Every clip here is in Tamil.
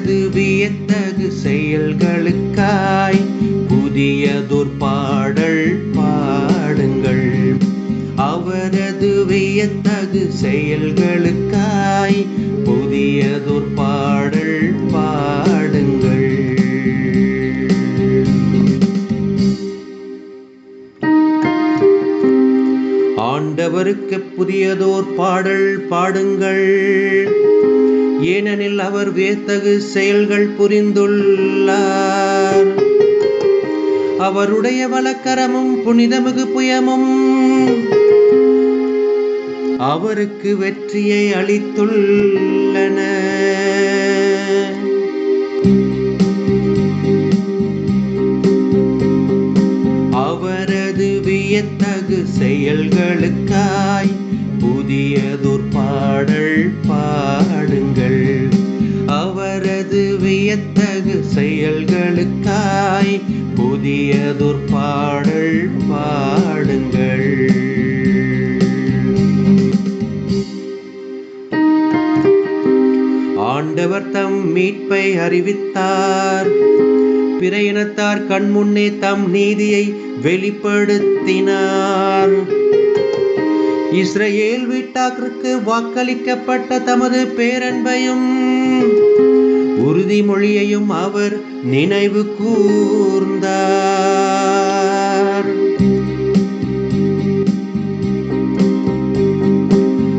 அவரது வியத்தகு செயல்களுக்காய் புதியதொரு பாடல் பாடுங்கள். அவரது வியத்தகு செயல்களுக்காய் புதியதொரு பாடல் பாடுங்கள். ஆண்டவருக்கு புதியதோர் பாடல் பாடுங்கள். ஏனெனில் அவர் வியத்தகு செயல்கள் புரிந்துள்ளார். அவருடைய வழக்கரமும் புனிதமிகு புயமும் அவருக்கு வெற்றியை அளித்துள்ளன. அவரது வியத்தகு செயல்களுக்காய் புதியதொரு எத்தகு செயல்களுக்காய் புதியதொரு பாடல் பாடுங்கள். ஆண்டவர் தம் மீட்பை அறிவித்தார். பிற இனத்தார் கண்முன்னே தம் நீதியை வெளிப்படுத்தினார். இஸ்ரேல் வீட்டாருக்கு வாக்களிக்கப்பட்ட தமது பேரன்பையும் உறுதிமொழியையும் அவர் நினைவு கூர்ந்தார்.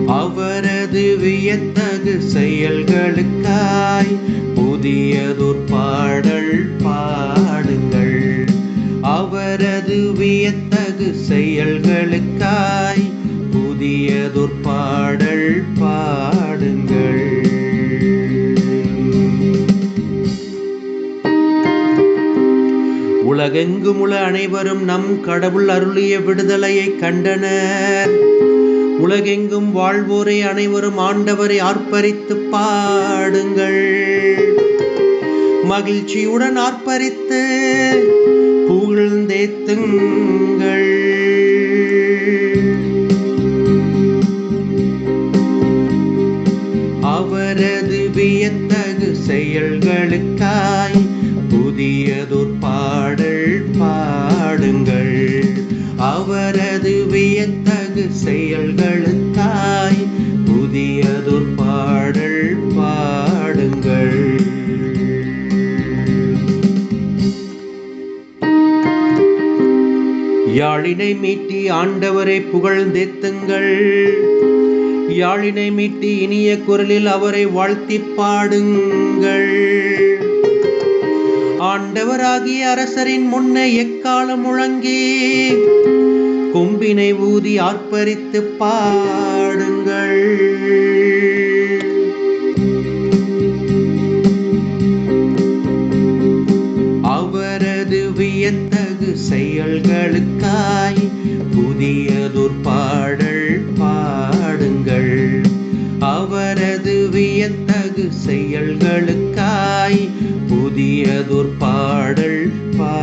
அவரது வியத்தகு செயல்களுக்காய் புதியதொரு பாடல் பாடுங்கள். அவரது வியத்தகு செயல்களுக்காய் புதியதொரு பாடல் உலகெங்கும் உள்ள அனைவரும் நம் கடவுள் அருளிய விடுதலையை கண்டனர் உலகெங்கும் வாழ்வோரை அனைவரும் ஆண்டவரை ஆர்ப்பரித்து பாடுங்கள். மகிழ்ச்சியுடன் ஆர்ப்பரித்து புகழ்ந்தேத்துங்கள் அவரது வியத்தகு செயல்களுக்காய் யாழினை மீட்டி ஆண்டவரை புகழ்ந்தெத்துங்கள். யாழினை மீட்டி இனிய குரலில் அவரை வாழ்த்தி பாடுங்கள். ஆண்டவராகிய அரசரின் முன்னே எக்காலம் முழங்கி கொம்பினை ஊதி ஆர்ப்பரித்து பாடுங்கள். அவரது வியத்த செயல்களுக்காய் புதியதொரு பாடல் பாடுங்கள். அவரது வியத்தகு செயல்களுக்காய் புதியதொரு பாடல் பா